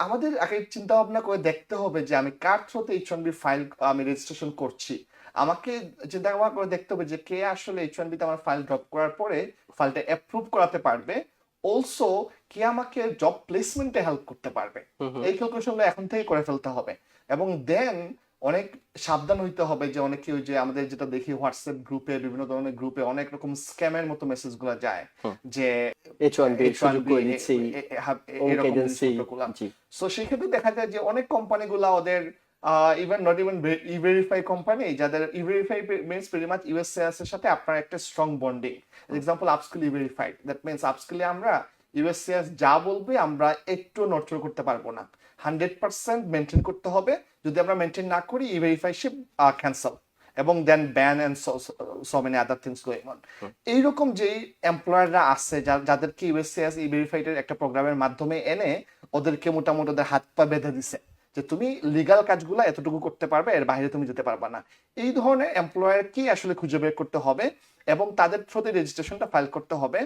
আমাদের আগে চিন্তা ভাবনা করে দেখতে হবে যে আমি কার থ্রুতে এইচ ওয়ান বি ফাইল আমি রেজিস্ট্রেশন করছি। আমাকে চিন্তা ভাবনা করে দেখতে হবে যে কে আসলে এইচ ওয়ান বিতে আমার ফাইল ড্রপ করার পরে ফাইলটা অ্যাপ্রুভ করাতে পারবে। অলসো কে আমাকে জব প্লেসমেন্টে হেল্প করতে পারবে। এই ক্যালকুলেশনগুলো এখন থেকে করে ফেলতে হবে। এবং দেন অনেক সাবধান হইতে হবে যে অনেকে ওই যে আমাদের যেটা দেখি হোয়াটসঅ্যাপ গ্রুপে বিভিন্ন ধরনের গ্রুপে অনেক রকম স্ক্যামের মতো মেসেজগুলো যায় যে এইচ ওয়ান বি H1B সুযোগ করে দিচ্ছি। এ- এ- হা- এ- অমুক এরকম এজেন্সি জিনিসপত্রগুলা। জি। সো সেক্ষেত্রে দেখা যায় যে অনেক কোম্পানিগুলা ওদের even not even E verify company যাদের E verify means very much US এর সাথে আপনার একটা strong bonding example upskill E verified that means আপস্কিলে আমরা ইউএস যা বলবে আমরা একটু নটর করতে পারব না। হান্ড্রেড পার্সেন্ট মেনটেন করতে হবে। যদি আমরা মেনটেন না করি ই ভেরিফাইশিপ ক্যান্সেল এবং then ban and so many other things going on এইরকম যেই এমপ্লয়াররা আছে যাদেরকে ইউএসসিএস ই ভেরিফাইডের একটা প্রোগ্রামের মাধ্যমে এনে ওদেরকে মোটামুটি ওদের হাত পা বেঁধে দিছে। যে তুমি লিগাল কাজগুলো এতটুকু করতে পারবে এর বাইরে তুমি যেতে পারবে না। এই ধরনের এমপ্লয়ারকেই আসলে খুঁজে বের করতে হবে এবং তাদের থ্রুতে রেজিস্ট্রেশনটা ফাইল করতে হবে।